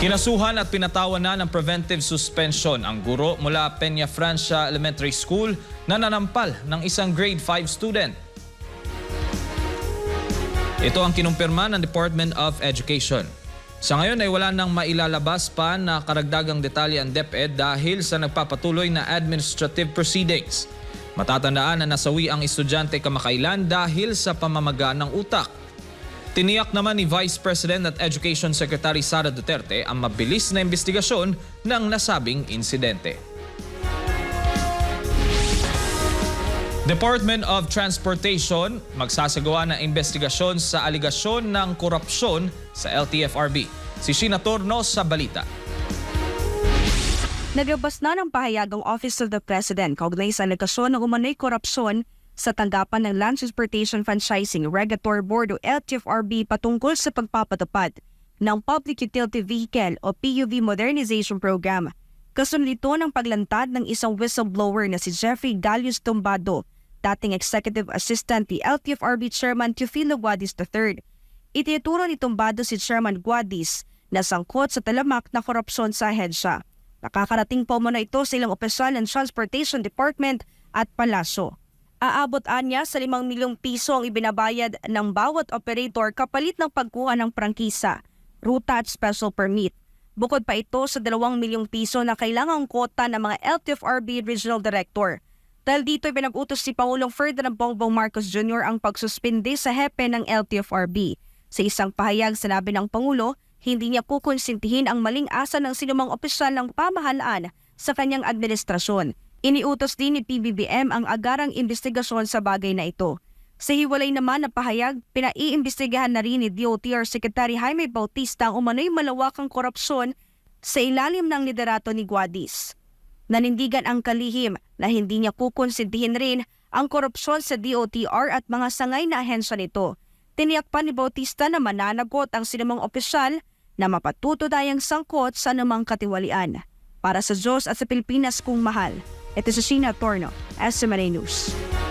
Kinasuhan at pinatawan na ng preventive suspension ang guro mula Peña Francia Elementary School na nanampal ng isang grade 5 student. Ito ang kinumpirma ng Department of Education. Sa ngayon ay wala nang mailalabas pa na karagdagang detalye ang DepEd dahil sa nagpapatuloy na administrative proceedings. Matatandaan na nasawi ang estudyante kamakailan dahil sa pamamaga ng utak. Tiniyak naman ni Vice President at Education Secretary Sara Duterte ang mabilis na investigasyon ng nasabing insidente. Department of Transportation magsasagawa ng investigasyon sa aligasyon ng korupsyon sa LTFRB. Si Sheena Torno sa balita. Naglabas na ng pahayag ang Office of the President kaugnay sa alegasyon ng umano'y korupsyon sa tanggapan ng Land Transportation Franchising Regulatory Board o LTFRB patungkol sa pagpapatupad ng Public Utility Vehicle o PUV Modernization Program. Kasunod ito ng paglantad ng isang whistleblower na si Jeffrey Galius Tumbado, dating Executive Assistant ni LTFRB Chairman Teofilo Guadis III. Itinuturo ni Tumbado si Chairman Guadis na sangkot sa talamak na korupsyon sa ahensya. Nakakarating po muna ito sa ilang opisyal ng Transportation Department at Palasyo. Aabot anya sa 5 milyong piso ang ibinabayad ng bawat operator kapalit ng pagkuha ng prangkisa, ruta at special permit. Bukod pa ito sa 2 milyong piso na kailangang kota ng mga LTFRB Regional Director. Dahil dito ay pinag-utos si Pangulong Ferdinand Bongbong Marcos Jr. ang pagsuspindi sa hepe ng LTFRB. Sa isang pahayag sinabi ng Pangulo, hindi niya kukonsintihin ang maling asa ng sinumang opisyal ng pamahalaan sa kanyang administrasyon. Iniutos din ni PBBM ang agarang investigasyon sa bagay na ito. Sa hiwalay naman na pahayag, pinaiimbestigahan na rin ni DOTR Secretary Jaime Bautista ang umano'y malawakang korupsyon sa ilalim ng liderato ni Guadis. Nanindigan ang kalihim na hindi niya kukonsintihin rin ang korupsyon sa DOTR at mga sangay na ahensya nito. Tiniyak pa ni Bautista na mananagot ang sinumang opisyal na mapatutudayang sangkot sa anumang katiwalian. Para sa Diyos at sa Pilipinas kung mahal, ito si Sheena Torno, SMNA News.